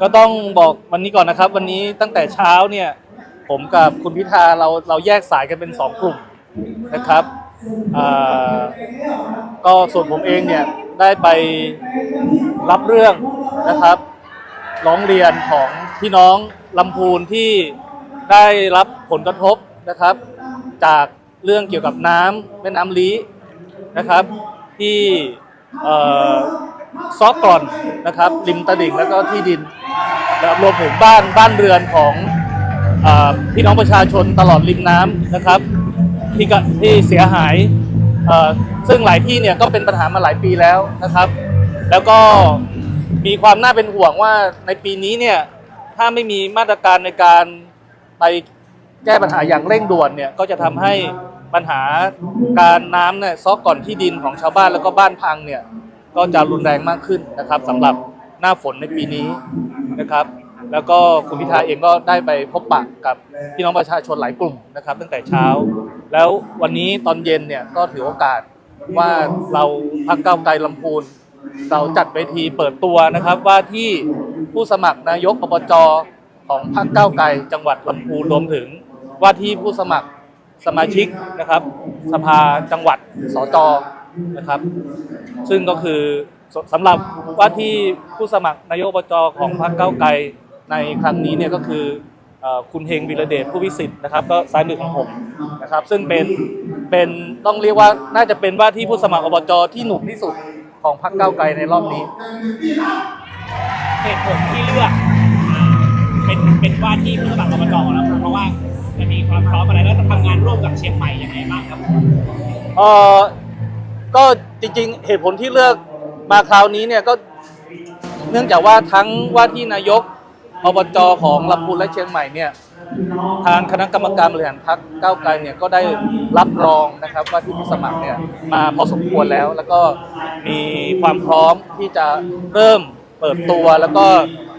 ก็ต้องบอกวันนี้ก่อนนะครับ วันนี้ตั้งแต่เช้าเนี่ย ผมกับคุณพิธาเราเราแยกสายกันเป็นสองกลุ่มนะครับก็ส่วนผมเองเนี่ยได้ไปรับเรื่องนะครับร้องเรียนของพี่น้องลำพูนที่ได้รับผลกระทบนะครับ จากเรื่องเกี่ยวกับน้ำแม่น้ำลีนะครับ ที่ ซอกก่อนนะครับริมตลิ่งแล้วก็ที่ดินนะครับรวมถึงบ้านบ้านเรือนของอพี่น้องประชาชนตลอดริมน้ำนะครับ ที่ก็ที่เสียหายซึ่งหลายที่เนี่ยก็เป็นปัญหามาหลายปีแล้วนะครับ แล้วก็มีความน่าเป็นห่วงว่าในปีนี้เนี่ยถ้าไม่มีมาตรการในการไปแก้ปัญหาอย่างเร่งด่วนเนี่ยก็จะทำให้ปัญหาการน้ำเนี่ยซอกก่อนที่ดินของชาวบ้านแล้วก็บ้านพังเนี่ย ก็จะรุนแรงมากขึ้นนะครับสำหรับหน้าฝนในปีนี้นะครับ แล้วก็คุณพิธาเองก็ได้ไปพบปะกับพี่น้องประชาชนหลายกลุ่มนะครับ ตั้งแต่เช้า แล้ววันนี้ตอนเย็นเนี่ยก็ถือโอกาสว่าเราพักเก้าวไกลลำพูน เราจัดเวทีเปิดตัวนะครับว่าที่ผู้สมัครนายกอบจของพรรคก้าวไกลจังหวัดลำพูนรวมถึงว่าที่ผู้สมัครสมาชิกนะครับ สภาจังหวัดสจ นะครับ ซึ่งก็คือสสำหรับว่าที่ผู้สมัครนายกอบจของพรรคก้าวไกลในครั้งนี้เนี่ยก็คือเอ่อคุณเฮงวิรเดชผู้วิสิทธิ์นะครับ ก็ซ้ายมือของผมนะครับ ซึ่งเป็นเป็นต้องเรียกว่าน่าจะเป็นว่าที่ผู้สมัครอบจที่หนุ่มที่สุดของพรรคก้าวไกลในรอบนี้เหตุผลที่เลือกอ่าเป็นเป็นว่าที่ผู้สมัครอบจของเราเพราะว่าจะมีความพร้อมอะไรแล้วจะทำงานร่วมกับเชียงใหม่ยังไงบ้างครับเออ ก็จริงๆ เหตุผลที่เลือกมาคราวนี้เนี่ยก็เนื่องจากว่าทั้งว่าที่นายกอบจของลำพูนและเชียงใหม่เนี่ยทางคณะกรรมการบริหารพรรคก้าวไกลเนี่ยก็ได้รับรองนะครับว่าที่ผู้สมัครเนี่ยมาพอสมควรแล้ว แล้วก็มีความพร้อมที่จะเริ่มเปิดตัวแล้วก็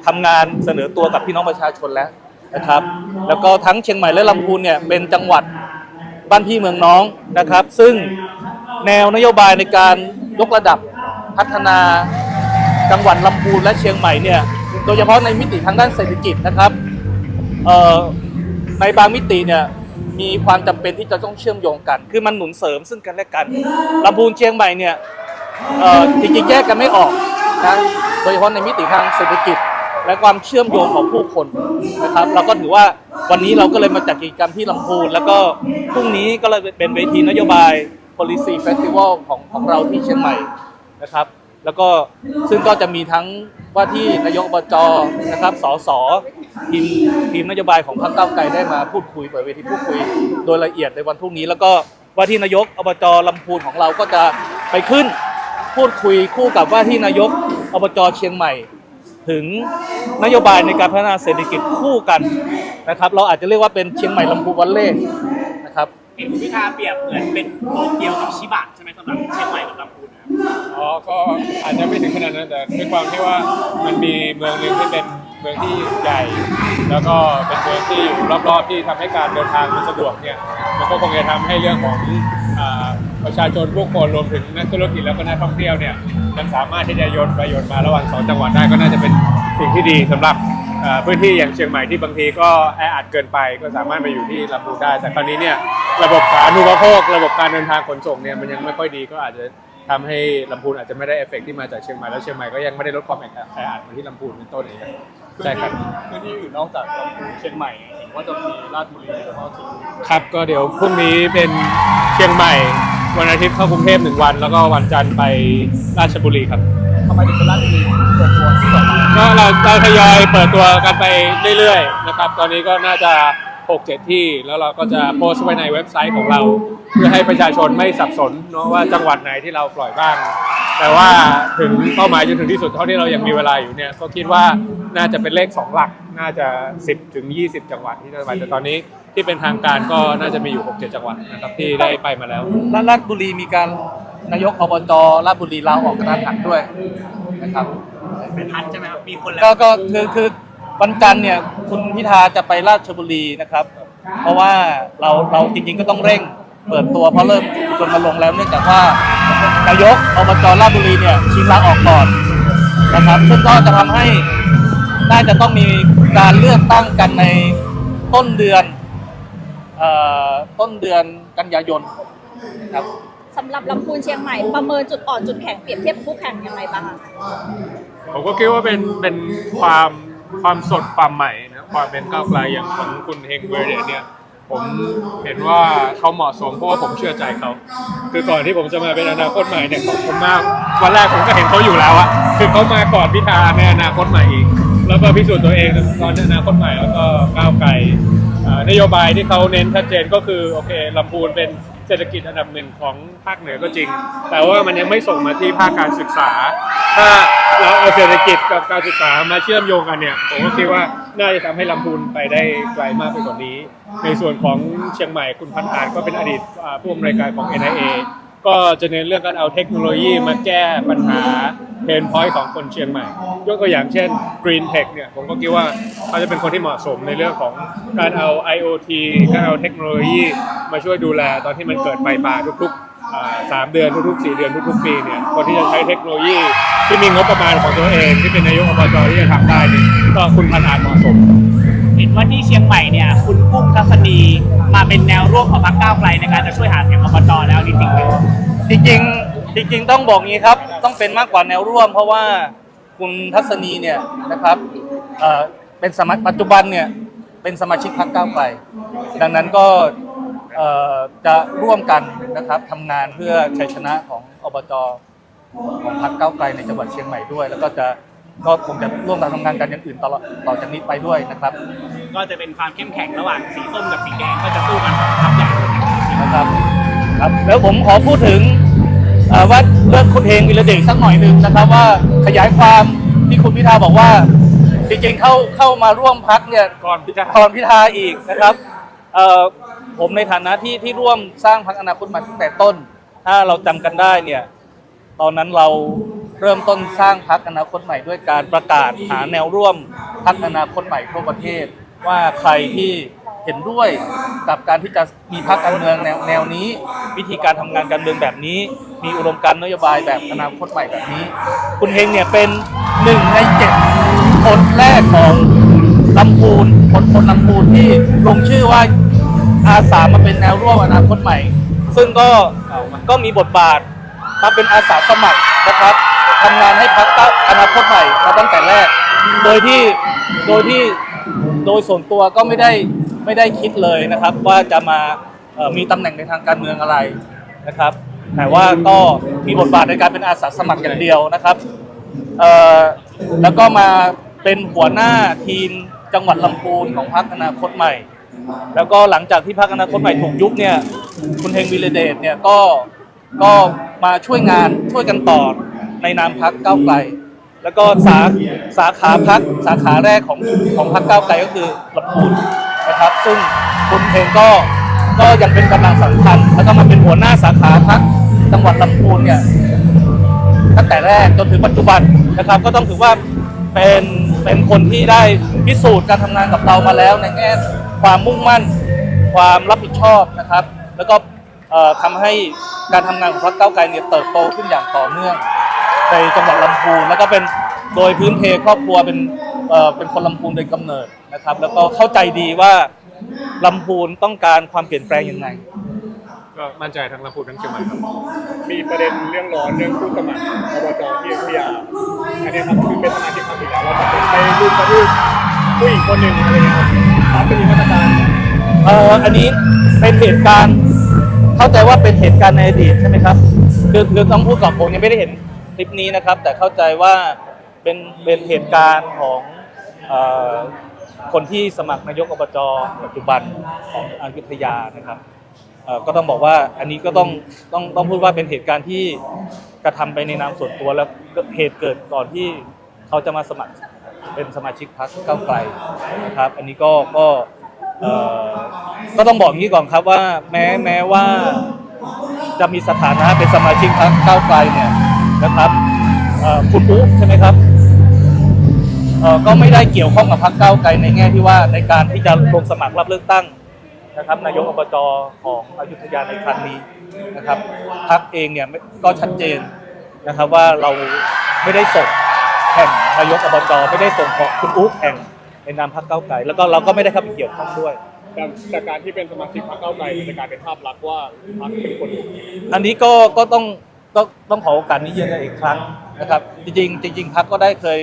ทำงานเสนอตัวกับพี่น้องประชาชนแล้วนะครับ แล้วก็ทั้งเชียงใหม่และลำพูนเนี่ยเป็นจังหวัดบ้านพี่เมืองน้องนะครับ ซึ่ง แนวนโยบายในการยกระดับพัฒนาจังหวัดลำพูนและเชียงใหม่เนี่ยโดยเฉพาะในมิติทางด้านเศรษฐกิจนะครับในบางมิติเนี่ยมีความจำเป็นที่จะต้องเชื่อมโยงกัน คือมันหนุนเสริมซึ่งกันและกันลำพูนเชียงใหม่เนี่ยจริงๆแยกกันไม่ออกนะโดยเฉพาะในมิติทางเศรษฐกิจ และความเชื่อมโยงของผู้คนนะครับ เราก็ถือว่าวันนี้เราก็เลยมาจัดกิจกรรมที่ลำพูนแล้วก็พรุ่งนี้ก็เลยเป็นเวทีนโยบาย policy festival ของของเราที่เชียงใหม่นะครับ แล้วก็ซึ่งก็จะมีทั้งว่าที่นายกอบจนะครับสสทีมทีมนโยบายของพรรคก้าวไกลได้มาพูดคุยเปิดเวทีพูดคุย โดยละเอียดในวันพรุ่งนี้ แล้วก็ว่าที่นายกอบจลำพูนของเราก็จะไปขึ้นพูดคุยคู่กับว่าที่นายกอบจเชียงใหม่ ถึงนโยบายในการพัฒนาเศรษฐกิจคู่กันนะครับ เราอาจจะเรียกว่าเป็นเชียงใหม่ลำพูนวันเล่ เห็นคุณพิธาเปรียบเหมือนเป็นโตเกียวกับชิบะใช่ไหมสำหรับเชียงใหม่กับลำพูนนะครับอ๋อ ก็อาจจะไม่ถึงขนาดนั้นแต่ด้วยความที่ว่ามันมีเมืองหนึ่งที่เป็นเมืองที่ใหญ่ แล้วก็เป็นเมืองที่อยู่รอบๆที่ทำให้การเดินทางมันสะดวกเนี่ยมันก็คงจะทำให้เรื่องของอ่าประชาชนผู้คนรวมถึงนักธุรกิจแล้วก็นักท่องเที่ยวเนี่ยมันสามารถที่จะโยนไปโยนมาระหว่างสองจังหวัดได้ก็น่าจะเป็นสิ่งที่ดีสำหรับ พื้นที่อย่างเชียงใหม่ที่บางทีก็แออัดเกินไปก็สามารถมาอยู่ที่ลำพูนได้ แต่คราวนี้เนี่ยระบบสาธารณูปโภคระบบการเดินทางขนส่งเนี่ยมันยังไม่ค่อยดีก็อาจจะทำให้ลำพูนอาจจะไม่ได้เอฟเฟกต์ที่มาจากเชียงใหม่แล้วเชียงใหม่ก็ยังไม่ได้ลดความแออัดมือนที่ลำพูนเป็นต้นเองครับใช่ครับ พื้นที่อื่นนอกจากลำพูนเชียงใหม่เห็นว่าจะมีราชบุรีแล้วก็สิงห์บุรีครับก็เดี๋ยวพรุ่งนี้เป็นเชียงใหม่ วันอาทิตย์เข้ากรุงเทพหนึ่งวัน แล้วก็วันจันทร์ไปราชบุรีครับ ไมถึงเป็นราชบุรีเปิดตัวที่สองมาก็เราเราทยอยเปิดตัวกันไปเรื่อยๆนะครับ ตอนนี้ก็น่าจะ 6 7 ที่ แล้วเราก็จะโพสต์ไว้ในเว็บไซต์ของเรา เพื่อให้ประชาชนไม่สับสนเนาะว่าจังหวัดไหนที่เราปล่อยบ้าง แต่ว่าถึงเป้าหมายจนถึงที่สุดเท่าที่เรายังมีเวลาอยู่เนี่ยก็คิดว่าน่าจะเป็นเลข 2 หลัก น่าจะ 10ถึง20 จังหวัดที่จะไปแต่ตอนนี้ที่เป็นทางการก็น่าจะมีอยู่ 6 7 จังหวัดนะครับที่ได้ไปมาแล้วและราชบุรีมีการ นายกอบจราชบุรีลาออกกระทันหันด้วยนะครับเป็นทันใช่ไหมครับ มีคนแล้วก็ก็คือคือวันจันทร์เนี่ยคุณพิธาจะไปราชบุรีนะครับ เพราะว่าเราเราจริงๆก็ต้องเร่งเปิดตัวเพราะเริ่มรณรงค์แล้วเนื่องจากว่านายกอบจราชบุรีเนี่ยชิงลาออกก่อนนะครับ ซึ่งก็จะทำให้น่าจะต้องมีการเลือกตั้งกันในต้นเดือนเอ่อต้นเดือนกันยายนครับ สำหรับลำพูนเชียงใหม่ประเมินจุดอ่อนจุดแข็งเปรียบเทียบคู่แข่งยังไงบ้างคะผมก็คิดว่าเป็นเป็นความความสดความใหม่นะความเป็นก้าวไกลอย่างของคุณเฮงเวอร์เดเนี่ย ผมเห็นว่าเขาเหมาะสมเพราะว่าผมเชื่อใจเขา คือก่อนที่ผมจะมาเป็นอนาคตใหม่เนี่ยผมผมมากวันแรกผมก็เห็นเขาอยู่แล้วอะคือเขามาก่อนพิธาในอนาคตใหม่อีก แล้วก็พิสูจน์ตัวเองตอนอนาคตใหม่แล้วก็ก้าวไกลนโยบายที่เขาเน้นชัดเจนก็คือโอเคลำพูนเป็น เศรษฐกิจอันดับหนึ่งของภาคเหนือก็จริง แต่ว่ามันยังไม่ส่งมาที่ภาคการศึกษา ถ้าเราเอาเศรษฐกิจกับการศึกษามาเชื่อมโยงกันเนี่ยผมก็คิดว่าน่าจะทำให้ลำพูนไปได้ไกลมากไปกว่านี้ ในส่วนของเชียงใหม่คุณพันธานก็เป็นอดีตผู้อำนวยการของ NIA ก็จะเน้นเรื่องการเอาเทคโนโลยีมาแก้ปัญหาเพนพอยต์ของคนเชียงใหม่ ยกตัวอย่างเช่น Green Tech เนี่ยผมก็คิดว่าเขาจะเป็นคนที่เหมาะสมในเรื่องของการเอา IoT การเอาเทคโนโลยีมาช่วยดูแลตอนที่มันเกิดไฟป่าทุกๆสามเดือนทุกๆ4เดือนทุกๆปีเนี่ยคนที่จะใช้เทคโนโลยีที่มีงบประมาณของตัวเองที่เป็นนายกอบจที่จะทำได้เนี่ยก็คุณพันธานเหมาะสมเห็นว่าที่เชียงใหม่เนี่ยคุณกุ้งทัศนีมาเป็นแนวร่วมของพรรคก้าวไกลในการจะช่วยหาเสียง แล้วจริงๆไหมจริงๆจริง ๆ ต้องบอกงี้ครับ ต้องเป็นมากกว่าแนวร่วม เพราะว่าคุณทัศนีเนี่ยนะครับเอ่อเป็นสมาปัจจุบันเนี่ยเป็นสมาชิกพรรคก้าวไกลดังนั้นก็เอ่อจะร่วมกันนะครับทำงานเพื่อชัยชนะของอบจของพรรคก้าวไกลในจังหวัดเชียงใหม่ด้วย แล้วก็จะก็คงจะร่วมกันทำงานกันอย่างอื่นตลอดต่อจากนี้ไปด้วยนะครับก็จะเป็นความเข้มแข็งระหว่างสีส้มกับสีแดงก็จะสู้กันสองทัพใหญ่เลยนะครับนะ ครับครับแล้วผมขอพูดถึงเอ่อว่าเรื่องคุณเฮงวิรเดชสักหน่อยหนึ่งนะครับว่าขยายความที่คุณพิธาบอกว่า จริงๆเข้าเข้ามาร่วมพักเนี่ยก่อนพิธาก่อนพิธาอีกนะครับเอ่อผมในฐานะที่ที่ร่วมสร้างพักอนาคตใหม่ตั้งแต่ต้น ถ้าเราจำกันได้เนี่ยตอนนั้นเราเริ่มต้นสร้างพักอนาคตใหม่ด้วยการประกาศหาแนวร่วมพักอนาคตใหม่ทั่วประเทศ ว่าใครที่ เห็นด้วยกับการที่จะมีพักการเมืองแนวแนวนี้ วิธีการทำงานการเมืองแบบนี้ มีอุดมการณ์นโยบายแบบอนาคตใหม่แบบนี้ คุณเฮงเนี่ยเป็นหนึ่งในเจ็ดคนแรกของลำพูนคนคนลำพูนที่ลงชื่อว่าอาสามาเป็นแนวร่วมอนาคตใหม่ ซึ่งก็ก็มีบทบาทมาเป็นอาสาสมัครนะครับทำงานให้พรรคก้าวอนาคตใหม่มาตั้งแต่แรก โดยที่โดยที่โดยส่วนตัวก็ไม่ได้ ไม่ได้คิดเลยนะครับ ว่าจะมามีตำแหน่งในทางการเมืองอะไรนะครับ แต่ว่าก็มีบทบาทในการเป็นอาสาสมัครอย่างเดียวนะครับแล้วก็มาเป็นหัวหน้าทีมจังหวัดลำพูนของพรรคอนาคตใหม่ แล้วก็หลังจากที่พรรคอนาคตใหม่ถูกยุบเนี่ยคุณเฮงวิรเดชเนี่ยก็ก็มาช่วยงานช่วยกันต่อในนามพรรคก้าวไกล แล้วก็สาสาขาพรรคสาขาแรกของของพรรคก้าวไกลก็คือลำพูน นะครับ ซึ่งคุณเฮงก็ก็ยังเป็นกำลังสำคัญ แล้วก็มาเป็นหัวหน้าสาขาพรรคจังหวัดลำพูนเนี่ยตั้งแต่แรกจนถึงปัจจุบันนะครับ ก็ต้องถือว่าเป็นเป็นคนที่ได้พิสูจน์การทำงานกับเรามาแล้ว ในแง่ความมุ่งมั่น ความรับผิดชอบนะครับ แล้วก็เอ่อทำให้การทำงานของพรรคเก้าไกลเนี่ยเติบโตขึ้นอย่างต่อเนื่องในจังหวัดลำพูนแล้วก็เป็นโดยพื้นเพครอบครัวเป็นเอ่อเป็นคนลำพูนโดยกำเนิด นะครับแล้วก็เข้าใจดีว่าลำพูนต้องการความเปลี่ยนแปลงยังไง ก็มั่นใจทั้งลำพูนทั้งเชียงใหม่ครับ มีประเด็นเรื่องร้อนเรื่องผู้สมัครอบจที่อยุธยาอันนี้ครับคือเป็นสมาชิกพรรคอยู่แล้วเราตัดสินไปรุมกระทืบผู้หญิงคนหนึ่งอะไรอย่างเงี้ยครับพรรคจะมีมาตรการเอ่ออันนี้เป็นเหตุการณ์เข้าใจว่าเป็นเหตุการณ์ในอดีตใช่ไหมครับคือคือต้องพูดก่อนผมยังไม่ได้เห็นคลิปนี้นะครับ แต่เข้าใจว่าเป็นเป็นเหตุการณ์ของเอ่อ คนที่สมัครนายกอบจปัจจุบันของอยุธยานะครับก็ต้องบอกว่าอันนี้ก็ต้องต้องต้องพูดว่าเป็นเหตุการณ์ที่กระทำไปในนามส่วนตัวแล้วก็เหตุเกิดก่อนที่เขาจะมาสมัครเป็นสมาชิกพรรคก้าวไกลนะครับ อันนี้ก็ก็ก็ต้องบอกงี้ก่อนครับว่าแม้แม้ว่าจะมีสถานะเป็นสมาชิกพรรคก้าวไกลเนี่ยนะครับคุณอุ๊ใช่ไหมครับ อ่อก็ไม่ได้เกี่ยวข้องกับพรรคก้าวไกลในแง่ที่ว่าในการที่จะลงสมัครรับเลือกตั้งนะครับนายกอบจของอยุธยาในครั้งนี้นะครับพรรคเองเนี่ยก็ชัดเจนนะครับว่าเราไม่ได้ส่งแข่งนายกอบจไม่ได้ส่งของคุณอุ๊แข่งในนามพรรคเก้าวไกลแล้วก็เราก็ไม่ได้เข้าไปเกี่ยวข้องด้วยแต่การที่เป็นสมาชิกพรรคเก้าวไกลมันจะกลายเป็นภาพลักษณ์ว่าพรรคเป็นคนอันนี้ก็ก็ต้องก็ต้องขอโอกาสนี้ยืนยันอีกครั้งนะครับ จริงจริงๆพักก็ได้เคย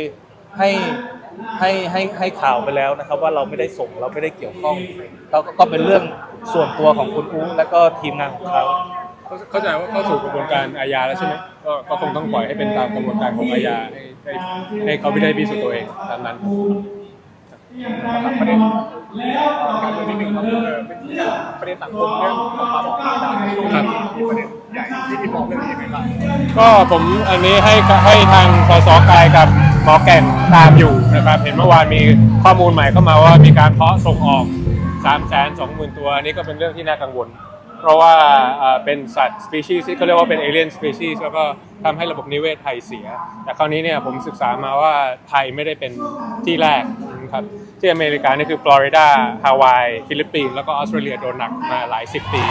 ให้ให้ให้ให้ข่าวไปแล้วนะครับ ว่าเราไม่ได้ส่งเราไม่ได้เกี่ยวข้องก็ก็เป็นเรื่องส่วนตัวของคุณอุ๊และก็ทีมงานของเขาเข้าใจว่าเข้าสู่กระบวนการอาญาแล้วใช่ไหมก็ก็คงต้องปล่อยให้เป็นตามกระบวนการของอาญาให้ให้ให้เขาไม่ได้พิสูจน์ตัวเองตามนั้นประเด็นการเมืองนิดนึงครับเออเป็นประเด็นสังคมเรื่องของปลาหมอดาวช่วงนี้มีประเด็นใหญ่ที่ที่มองเรื่องนี้ยังไงบ้างก็ผมอันนี้ให้ให้ทางสสกายกับห มอแก่นตามอยู่นะครับ เห็นเมื่อวานมีข้อมูลใหม่เข้ามาว่ามีการเพาะส่งออก 3 2 0 0 0 0 ตัว อันนี้ก็เป็นเรื่องที่น่ากังวล เพราะว่าเป็นสัตว์สปีชีส์ที่เขาเรียกว่าเป็นเอเลียนสปีชีส์แล้วก็ทำให้ระบบนิเวศไทยเสีย แต่คราวนี้เนี่ยผมศึกษามาว่าไทยไม่ได้เป็นที่แรกนะครับที่อเมริกานี่คือฟลอริดาฮาวาย ฟิลิปปินส์แล้วก็ออสเตรเลียโดนหนักมาหลายสิบปี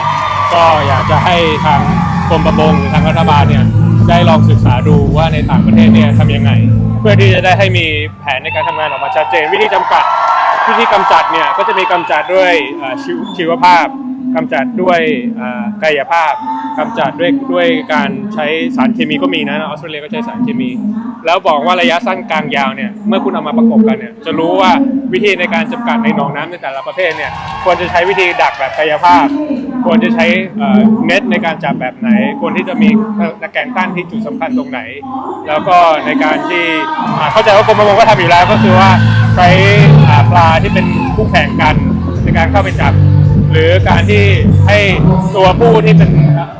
ก็อยากจะให้ทางกรมประมงหรือทางรัฐบาลเนี่ย ได้ลองศึกษาดูว่าในต่างประเทศเนี่ยทำยังไง เพื่อที่จะได้ให้มีแผนในการทำงานออกมาชัดเจน วิธีจำกัดวิธีกำจัดเนี่ยก็จะมีกำจัดด้วยชีวชีวภาพกำจัดด้วยกายภาพกำจัดด้วยด้วยการใช้สารเคมีก็มีนะออสเตรเลียก็ใช้สารเคมี แล้วบอกว่าระยะสั้นกลางยาวเนี่ยเมื่อคุณเอามาประกบกันเนี่ยจะรู้ว่าวิธีในการจำกัดในหนองน้ำในแต่ละประเภทเนี่ยควรจะใช้วิธีดักแบบกายภาพ ควรจะใช้เอ่อเน็ตในการจับแบบไหน ควรที่จะมีตะแกรงตั้นที่จุดสำคัญตรงไหน แล้วก็ในการที่เข้าใจว่ากรมประมงก็ทำอยู่แล้วก็คือว่าใช้ปลาที่เป็นคู่แข่งกันในการเข้าไปจับ หรือการที่ให้ตัวผู้ที่เป็น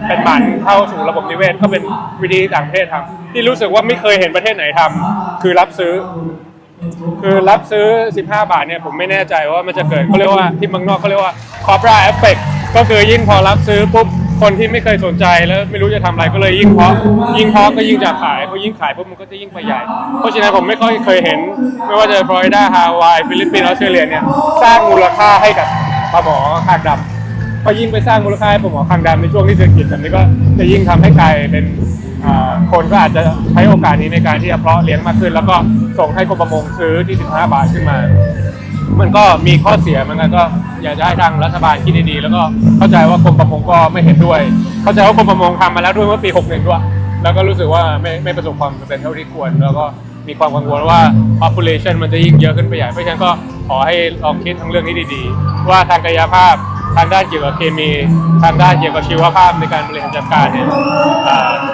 เป็นหมันเข้าสู่ระบบนิเวศก็เป็นวิธีต่างประเทศทำที่รู้สึกว่าไม่เคยเห็นประเทศไหนทำคือรับซื้อคือรับซื้อ 15 บาทเนี่ยผมไม่แน่ใจว่ามันจะเกิดเขาเรียกว่าที่เมืองนอกเขาเรียกว่า corporate effect ก็คือยิ่งพอรับซื้อปุ๊บคนที่ไม่เคยสนใจแล้วไม่รู้จะทำอะไรก็เลยยิ่งเพาะยิ่งเพาะก็ยิ่งจะขายพอยิ่งขายปุ๊บมันก็จะยิ่งไปใหญ่เพราะฉะนั้นผมไม่ค่อยเคยเห็น ไม่ว่าจะฟลอริดาฮาวายฟิลิปปินส์ออสเตรเลียเนี่ยสร้างมูลค่าให้กับปลาหมอคางดำพอยิ่งไปสร้างมูลค่าให้ปลาหมอคางดำในช่วงที่เศรษฐกิจแบบนี้ก็จะยิ่งทำให้กลายเป็นคนก็อาจจะใช้โอกาสนี้ในการที่จะเพาะเลี้ยงมากขึ้น แล้วก็ส่งให้กรมประมงซื้อที่ 15 บาทขึ้นมา มันก็มีข้อเสียเหมือนกันก็อยากจะให้ทางรัฐบาลคิดดีๆแล้วก็เข้าใจว่ากรมประมงก็ไม่เห็นด้วย เข้าใจว่ากรมประมงทำมาแล้วด้วยเมื่อปี61ด้วยแล้วก็รู้สึกว่าไม่ไม่ประสบความสำเร็จเท่าที่ควร แล้วก็มีความกังวลว่า population มันจะยิ่งเยอะขึ้นไปใหญ่เพราะฉะนั้นก็ขอให้ลองคิดทั้งเรื่องนี้ดีๆ ว่าทางกายภาพ ทางด้านเกี่ยวกับเคมีทางด้านเกี่ยวกับชีวภาพในการบริหารจัดการเนี่ย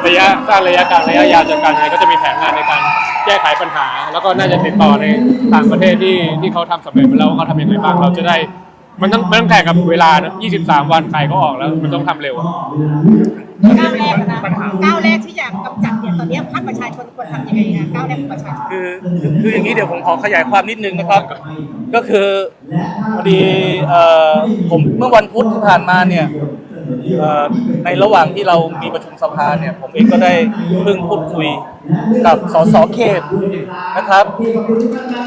ระยะสั้นระยะกลางระยะยาวจัดการอะไรก็จะมีแผนงานในการแก้ไขปัญหา แล้วก็น่าจะติดต่อในต่างประเทศที่ที่เขาทำสำเร็จมาแล้วว่าเขาทำยังไงบ้างเราจะได้ มันต้องมันต้องแข่งกับเวลานะ23 วันใครก็ออกแล้ว มันต้องทำเร็วอะก้าวแรกนะก้าวแรกที่อยากกำจัดเนี่ยตอนนี้ภาคประชาชนควรทำยังไงนะก้าวแรกของประชาชนคือคืออย่างนี้เดี๋ยวผมขอขยายความนิดนึงนะครับ ก็คือพอดีเอ่อผมเมื่อวันพุธที่ผ่านมาเนี่ยเอ่อในระหว่างที่เรามีประชุมสภาเนี่ย ผมเองก็ได้เพิ่งพูดคุยกับสสเขตนะครับ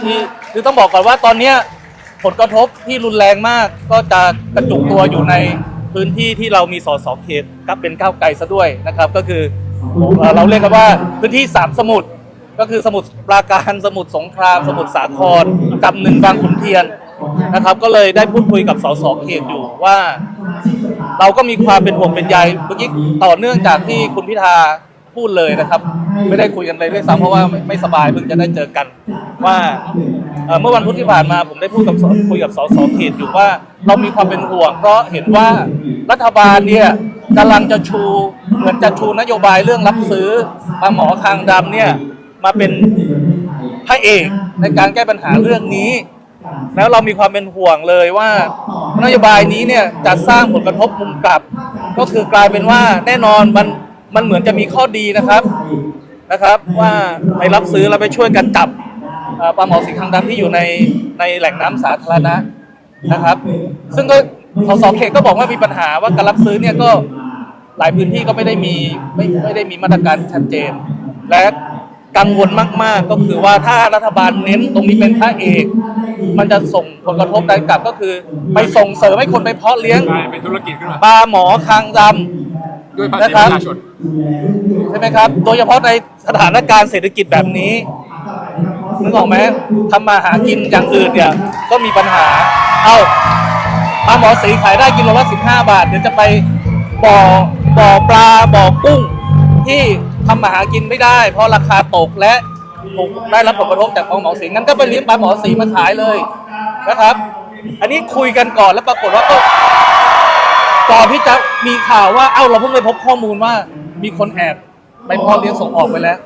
ที่คือต้องบอกก่อนว่าตอนเนี้ย ผลกระทบที่รุนแรงมากก็จะกระจุกตัวอยู่ในพื้นที่ที่เรามีสสเขตก็เป็นก้าวไกลซะด้วยนะครับ ก็คือเราเรียกกันว่าพื้นที่สามสมุทรก็คือสมุทรปราการสมุทรสงคราม สมุทรสาครกับหนึ่งบางขุนเทียนนะครับ ก็เลยได้พูดคุยกับสสเขตอยู่ว่า เราก็มีความเป็นห่วงเป็นใยเมื่อกี้ต่อเนื่องจากที่คุณพิธา พูดเลยนะครับ ไม่ได้คุยกันเลยด้วยซ้ำเพราะว่าไม่ไม่สบายเพิ่งจะได้เจอกัน ว่าเอ่อเมื่อวันพุธที่ผ่านมาผมได้พูดกับสคุยกับสสเขตอยู่ว่าเรามีความเป็นห่วง เพราะเห็นว่ารัฐบาลเนี่ยกำลังจะชูเหมือนจะชูนโยบายเรื่องรับซื้อปลาหมอคางดำเนี่ยมาเป็นพระเอกในการแก้ปัญหาเรื่องนี้ แล้วเรามีความเป็นห่วงเลยว่านโยบายนี้เนี่ยจะสร้างผลกระทบมุมกลับ ก็คือกลายเป็นว่าแน่นอนมัน มันเหมือนจะมีข้อดีนะครับนะครับ ว่าไปรับซื้อแล้วไปช่วยกันจับเอ่อปลาหมอสีคางดำที่อยู่ในในแหล่งน้ำสาธารณะนะครับ ซึ่งก็สสเขตก็บอกว่ามีปัญหาว่าการรับซื้อเนี่ยก็หลายพื้นที่ก็ไม่ได้มีไม่ไม่ได้มีมาตรการชัดเจน และกังวลมาก ๆ ก็คือว่าถ้ารัฐบาลเน้นตรงนี้เป็นพระเอก มันจะส่งผลกระทบใดกลับก็คือ ไปส่งเสริมให้คนไปเพาะเลี้ยงกลายเป็นธุรกิจขึ้นมาปลาหมอคางดำ ด้วยภาษีนะคปรับระชาชน ใช่ไหมครับ โดยเฉพาะในสถานการณ์เศรษฐกิจแบบนี้นึกออกไหมทำมาหากินอย่างอื่นเนี่ยก็มีปัญหา เอ้าปลาหมอสีขายได้กิโลละสิบห้าบาท เดี๋ยวจะไปบ่อบ่อปลาบ่อกุ้ง ที่ทำมาหากินไม่ได้ เพราะราคาตกและถูกได้รับผลกระทบจากปลาหมอสีงั้นก็ไปเลี้ยงปลาหมอสีมาขายเลยนะครับ อันนี้คุยกันก่อนแล้วปรากฏว่าก็ ก่อนที่จะมีข่าวว่าเอ้าเราเพิ่งไปพบข้อมูลว่ามีคนแอบไปเพอเลี้ยงส่งออกไปแล้ว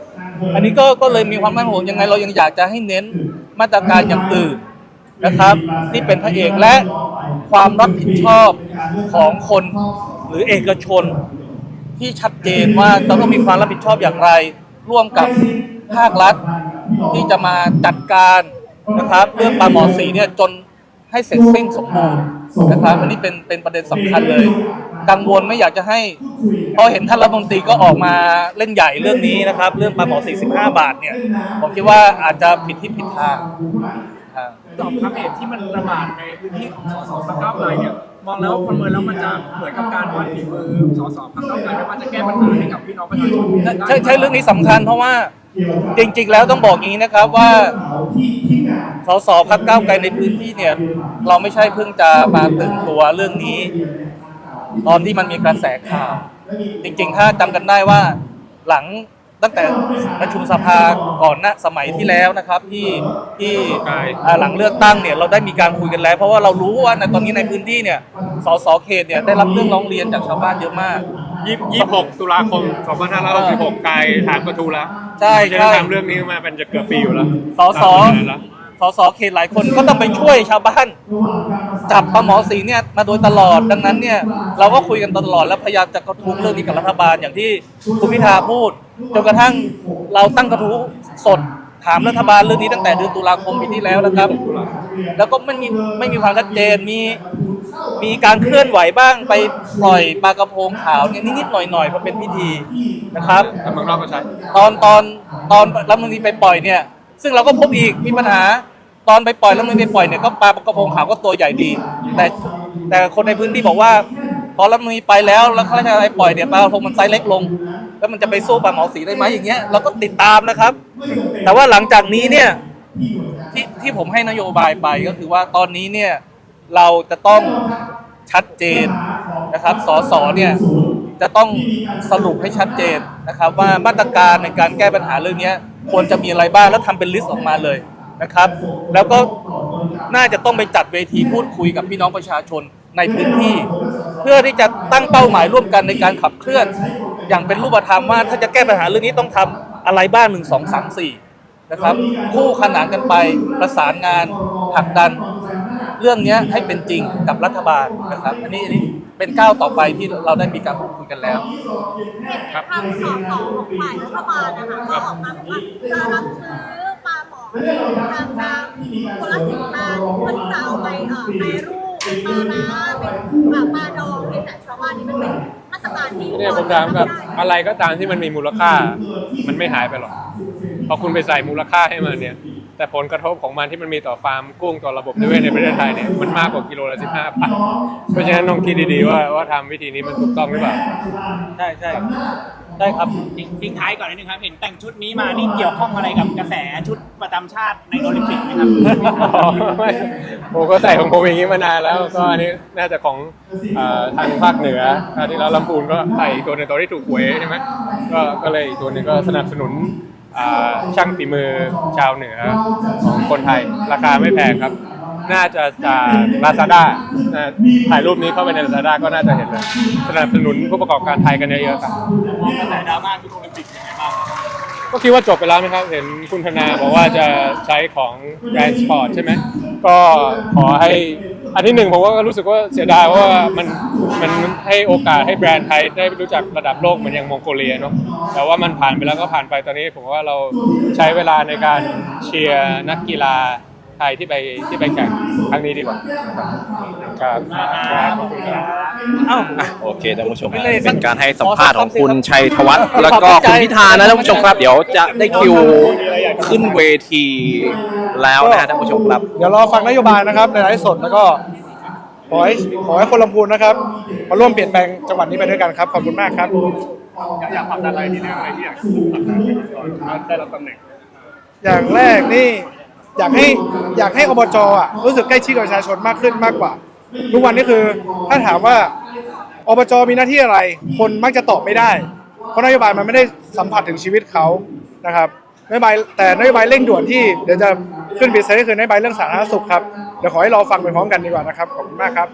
อันนี้ก็ก็เลยมีความน่าห่วงยังไงเรายังอยากจะให้เน้นมาตรการอย่างอื่นนะครับที่เป็นพระเอกและความรับผิดชอบของคนหรือเอกชน ที่ชัดเจนว่าเราต้องมีความรับผิดชอบอย่างไร ร่วมกับภาครัฐ ที่จะมาจัดการนะครับ เรื่องปลาหมอสีเนี่ยจนให้เสร็จสิ้นสมบูรณ์ นะครับอันนี้เป็นเป็นประเด็นสำคัญเลย กังวลไม่อยากจะให้พอเห็นท่านรัฐมนตรีก็ออกมาเล่นใหญ่เรื่องนี้นะครับ เรื่องปลาหมอสี15บาทเนี่ยผมคิดว่าอาจจะผิดที่ผิดทางครับตอบครับเหตุที่มันระบาดในพื้นที่ของสสพรรคก้าวไกลเนี่ยมองแล้วประเมินแล้วมันจะเหมือนกับการวัดฝีมือสสพรรคก้าวไกลไม่ว่าจะแก้ปัญหาให้กับพี่น้องประชาชนใช่ใช่ใช่เรื่องนี้สำคัญเพราะว่า จริงๆ แล้วต้องบอกอย่างนี้นะครับว่าสสพักก้าวไกลในพื้นที่เนี่ย เราไม่ใช่เพิ่งจะมาตื่นตัวเรื่องนี้ ตอนที่มันมีกระแสข่าว จริงๆ ถ้าจำกันได้ว่าหลังตั้งแต่ประชุมสภาก่อนหน้าสมัยที่แล้วนะครับ ที่ที่อ่าหลังเลือกตั้งเนี่ยเราได้มีการคุยกันแล้ว เพราะว่าเรารู้ว่าในตอนนี้ในพื้นที่เนี่ยสสเขตเนี่ยได้รับเรื่องร้องเรียนจากชาวบ้านเยอะมาก ยี่สิบหกตุลาคม2566กายถามประตูแล้วใช่จะใช่ทำเรื่องนี้มาเป็นจะเกือบปีอยู่แล้วสอสอตามนั้นแล้วสสเขตหลายคนก็ต้องไปช่วยชาวบ้านจับปลาหมอสีเนี่ยมาโดยตลอดดังนั้นเนี่ยเราก็คุยกันตลอดแล้วพยายามจะกระทุ้งเรื่องนี้กับรัฐบาลอย่างที่คุณพิธาพูดจนกระทั่งเราตั้งกระทู้สด ถามรัฐบาลเรื่องนี้ตั้งแต่เดือนตุลาคมปีที่แล้วนะครับ แล้วก็ไม่มีไม่มีความชัดเจนมีมีการเคลื่อนไหวบ้างไปปล่อยปลากระพงขาวเนี่ยนิดๆหน่อยๆเพราะเป็นพิธีนะครับทำเมืองนอกก็ใช้ตอนตอนตอนรัฐมนตรีไปปล่อยเนี่ย ซึ่งเราก็พบอีกมีปัญหาตอนไปปล่อยรัฐมนตรีไปปล่อยเนี่ยก็ปลากระพงขาวก็ตัวใหญ่ดี แต่แต่คนในพื้นที่บอกว่า พอรัฐมนตรีไปแล้วแล้วข้าราชการไปปล่อยเนี่ยปลากระพงมันไซส์เล็กลง แล้วมันจะไปสู้ปลาหมอสีได้ไหมอย่างเงี้ยเราก็ติดตามนะครับ แต่ว่าหลังจากนี้เนี่ยที่ที่ผมให้นโยบายไปก็คือว่าตอนนี้เนี่ยเราจะต้องชัดเจนนะครับสสเนี่ยจะต้องสรุปให้ชัดเจนนะครับ ว่ามาตรการในการแก้ปัญหาเรื่องนี้ควรจะมีอะไรบ้างแล้วทำเป็นลิสต์ออกมาเลยนะครับ แล้วก็น่าจะต้องไปจัดเวทีพูดคุยกับพี่น้องประชาชนในพื้นที่ พื่อที่จะตั้งเป้าหมายร่วมกันในการขับเคลื่อน อย่างเป็นรูปธรรมว่าถ้าจะแก้ปัญหาเรื่องนี้ต้องทำอะไรบ้างหนึ่งสองสามสี่นะครับคู่ขนานกันไปประสานงานผลักดัน เรื่องนี้ให้เป็นจริงกับรัฐบาลนะครับอันนี้อันนี้เป็นก้าวต่อไปที่เราได้มีการพูดคุยกันแล้วครับทางสสของฝ่ายรัฐบาลนะคะก็ออกมาบอกว่าจะรับซื้อปลาหมอทางทางคนละสิบตันเพื่อที่จะเอาไปเอ่อแปรรู ปเป็นปลาเป็นแบบปลาดองให้แต่ชาวบ้านนี่มันเป็นมาตรการที่เนี่ยผมถามกับอะไรก็ตามที่มันมีมูลค่า มันไม่หายไปหรอกพอคุณไปใส่มูลค่าให้มันเนี่ย แต่ผลกระทบของมันที่มันมีต่อฟาร์มกุ้งต่อระบบนิเวศในประเทศไทยเนี่ยมันมากกว่ากิโลละสิบห้าบาทเพราะฉะนั้นต้องคิดดีๆว่าว่าทำวิธีนี้มันถูกต้องหรือเปล่า ใช่ใช่ ใช่ครับทิ้งทิ้งท้ายก่อนนิดนึงครับ เห็นแต่งชุดนี้มานี่เกี่ยวข้องอะไรกับกระแสชุดประจำชาติในโอลิมปิกไหมครับไม่ผมก็ใส่ของผมอย่างนี้มานานแล้วก็อันนี้น่าจะของเอ่อทางภาคเหนือคราวที่แล้วลำพูนก็ใส่อีกตัวหนึ่งตัวที่ถูกหวยใช่ไหมก็ก็เลยอีกตัวหนึงก็สนับสนุนอ่าช่างฝีมือชาวเหนือของคนไทย ราคาไม่แพงครับ น่าจะจากลาซาด้าถ่ายรูปนี้เข้าไปในลาซาด้าก็น่าจะเห็นเลยสนับสนุนผู้ประกอบการไทยกันเยอะๆครับมองกระแสดราม่าชุดโอลิมปิกยังไงบ้างก็คิดว่าจบไปแล้วนะครับ เห็นคุณธนาบอกว่าจะใช้ของแบรนด์สปอร์ตใช่ไหมก็ขอให้อันที่หนึ่งผมก็รู้สึกว่าเสียดายเพราะว่ามันมันให้โอกาสให้แบรนด์ไทยได้รู้จักระดับโลกเหมือนอย่างมองโกเลียเนาะแต่ว่ามันผ่านไปแล้วก็ผ่านไปตอนนี้ผมว่าเราใช้เวลาในการเชียร์นักกีฬา ไทยที่ไปที่ไปแข่งครั้งนี้ดีกว่าครับครับขอบคุณครับเอ้า โอเคท่านผู้ชมไม่เลยเป็นการให้สัมภาษณ์ของขอสัมภาษณ์คุณชัยธวัฒน์ขอแล้วก็ขอบใจคุณพิธานะท่านผู้ชมครับ เดี๋ยวจะได้คิวขึ้นเวทีแล้วนะฮะท่านผู้ชมครับ เดี๋ยวรอฟังนโยบายนะครับในไลฟ์สดแล้วก็ขอให้ขอให้คนลำพูนนะครับมาร่วมเปลี่ยนแปลงจังหวัดนี้ไปด้วยกันครับขอบคุณมากครับอยากผลักดันอะไรที่เรื่องอะไรที่อยากผลักดันก่อนได้รับตำแหน่งอย่างแรกนี่ อยากให้อยากให้อบจอะรู้สึกใกล้ชิดกับประชาชนมากขึ้นมากกว่า ทุกวันนี้คือถ้าถามว่าอบจมีหน้าที่อะไร คนมักจะตอบไม่ได้ เพราะนโยบายมันไม่ได้สัมผัสถึงชีวิตเขานะครับนโยบายแต่นโยบายเร่งด่วนที่เดี๋ยวจะขึ้นพิเศษก็คือนโยบายเรื่องสาธารณสุขครับเดี๋ยวขอให้รอฟังไปพร้อมกันดีกว่านะครับขอบคุณมากครับ